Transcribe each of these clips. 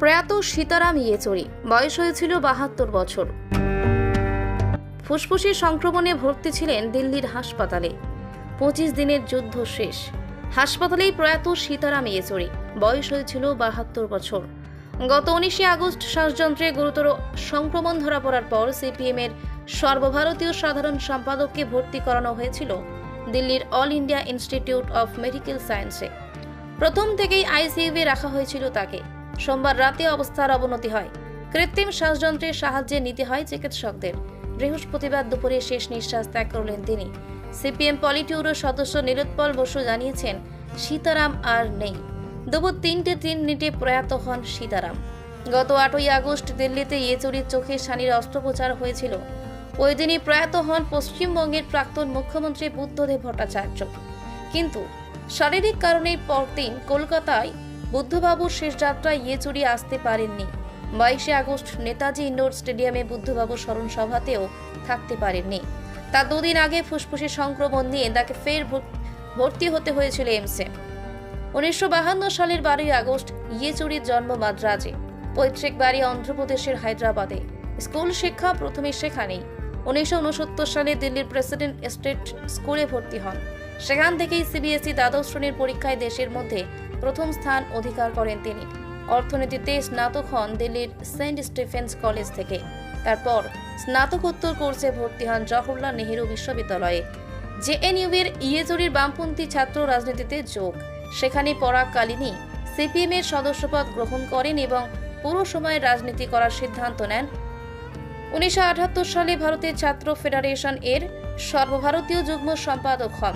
প্রয়াত সীতারাম ইয়েচুরি। বয়স হয়েছিল বাহাত্তর বছর। ফুসফুসের সংক্রমণে ভর্তি ছিলেন দিল্লির হাসপাতালে। পঁচিশ দিনের যুদ্ধ শেষ। হাসপাতালেই প্রয়াত সীতারাম ইয়েচুরি। বয়স হয়েছিল বাহাত্তর বছর। গত উনিশে আগস্ট শ্বাসযন্ত্রে গুরুতর সংক্রমণ ধরা পড়ার পর সিপিএম এর সর্বভারতীয় সাধারণ সম্পাদককে ভর্তি করানো হয়েছিল দিল্লির All India Institute of Medical সায়েন্সে। প্রথম থেকেই আইসিইউতে রাখা হয়েছিল তাকে। সোমবার রাতে অবস্থার অবনতি হয়। কৃত্রিম শ্বাসযন্ত্রের সাহায্যে নিতে হয় চিকিৎসকদের। বৃহস্পতিবার দুপুরে শেষ নিঃশ্বাস ত্যাগ করলেন তিনি। সিপিএম পলিটিউরো সদস্য নীলোৎপল বসু জানিয়েছেন, সীতারাম আর নেই। দুপুর তিনটে তিন মিনিটে প্রয়াত হন সীতারাম। গত আটই আগস্ট দিল্লিতে ইয়েচুরির চোখে সানির অস্ত্রোপচার হয়েছিল। ওই দিনই প্রয়াত হন পশ্চিমবঙ্গের প্রাক্তন মুখ্যমন্ত্রী বুদ্ধদেব ভট্টাচার্য। কিন্তু শারীরিক কারণে পরদিন কলকাতায় বুদ্ধবাবুর শেষ যাত্রায় ইয়েচুরি আসতে পারেননি। বাইশে আগস্ট নেতাজি ইন্ডোর স্টেডিয়ামে বুদ্ধবাবুর স্মরণ সভাতেও থাকতে পারেননি। তার দুদিন আগে ফুসফুসে সংক্রমণ নিয়ে তাকে ফের ভর্তি হতে হয়েছিল এমসে উনিশশো সালের বারোই আগস্ট ইয়েচুরির জন্ম মাদ্রাজে, পৈতৃক বাড়ি অন্ধ্রপ্রদেশের হায়দ্রাবাদে। স্কুল শিক্ষা প্রথমে সেখানেই। উনিশশো উনসত্তর সালে দিল্লির প্রেসিডেন্ট স্টেট স্কুলে ভর্তি হন। সেখান থেকেই সিবিএসই দ্বাদশ শ্রেণির পরীক্ষায় দেশের মধ্যে প্রথম স্থান অধিকার করেন তিনি। অর্থনীতিতে স্নাতক হন দিল্লির সেন্ট স্টিফেন্স কলেজ থেকে। তারপর স্নাতকোত্তর কোর্সে ভর্তি হন জওহরলাল নেহেরু বিশ্ববিদ্যালয়ে। জেএনইউয়ের ইয়েজুরির বামপন্থী ছাত্র রাজনীতিতে যোগ। সেখানে পড়াকালীনই সিপিএম এর সদস্যপদ গ্রহণ করেন এবং পুরো সময় রাজনীতি করার সিদ্ধান্ত নেন। উনিশশো আটাত্তর সালে ভারতের ছাত্র ফেডারেশন এর সর্বভারতীয় যুগ্ম সম্পাদক হন।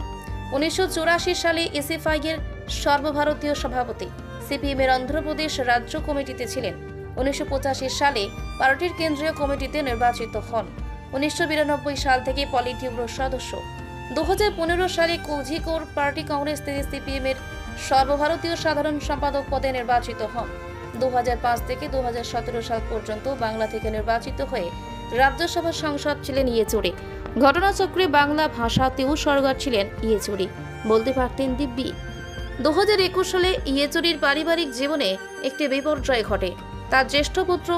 উনিশশো চুরাশি সালে এসএফআই এর সর্বভারতীয় সভাপতি। সিপিএম এর অন্ধ্রপ্রদেশ রাজ্য কমিটিতে ছিলেন। উনিশশো পঁচাশি সালে পার্টির কেন্দ্রীয় কমিটিতে নির্বাচিত হন। উনিশশো বিরানব্বই সাল থেকে পলিটিউরোর সদস্য। দু হাজার পনেরো সালে কোঝিকোর পার্টি কংগ্রেস থেকে সিপিএম এর সর্বভারতীয় সাধারণ সম্পাদক পদে নির্বাচিত হন। দু হাজার পাঁচ থেকে দু হাজার সতেরো সাল পর্যন্ত বাংলা থেকে নির্বাচিত হয়ে রাজ্যসভার সংসদ ছিলেন ইয়েচুরি। ঘটনাচক্রে বাংলা ভাষাতেও সরকার ছিলেন ইয়েচুরি। বলতে পারতেন দিব্যি। দু হাজার একুশ সালে ইয়েচুরির পারিবারিক জীবনে একটি বিপর্যয় ঘটে। তার জ্যেষ্ঠ পুত্র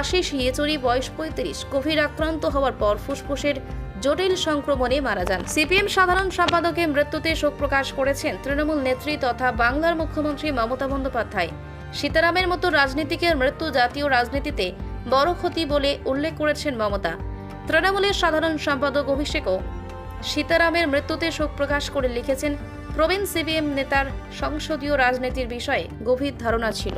আশিস ইয়েচুরি, বয়স পঁয়ত্রিশ, গভীর আক্রান্ত হওয়ার পর ফুসফুসের জটিল সংক্রমণে মারা যান। সিপিএম সাধারণ সম্পাদকের মৃত্যুতে শোক প্রকাশ করেছেন তৃণমূল নেত্রী তথা বাংলার মুখ্যমন্ত্রী মমতা বন্দ্যোপাধ্যায়। সীতারামের মতো রাজনীতিকের মৃত্যু জাতীয় রাজনীতিতে বড় ক্ষতি বলে উল্লেখ করেছেন মমতা। তৃণমূলের সাধারণ সম্পাদক অভিষেকও সীতারামের মৃত্যুতে শোক প্রকাশ করে লিখেছেন প্রবীণ সিপিএম নেতার সংসদীয় রাজনীতির বিষয়ে গভীর ধারণা ছিল।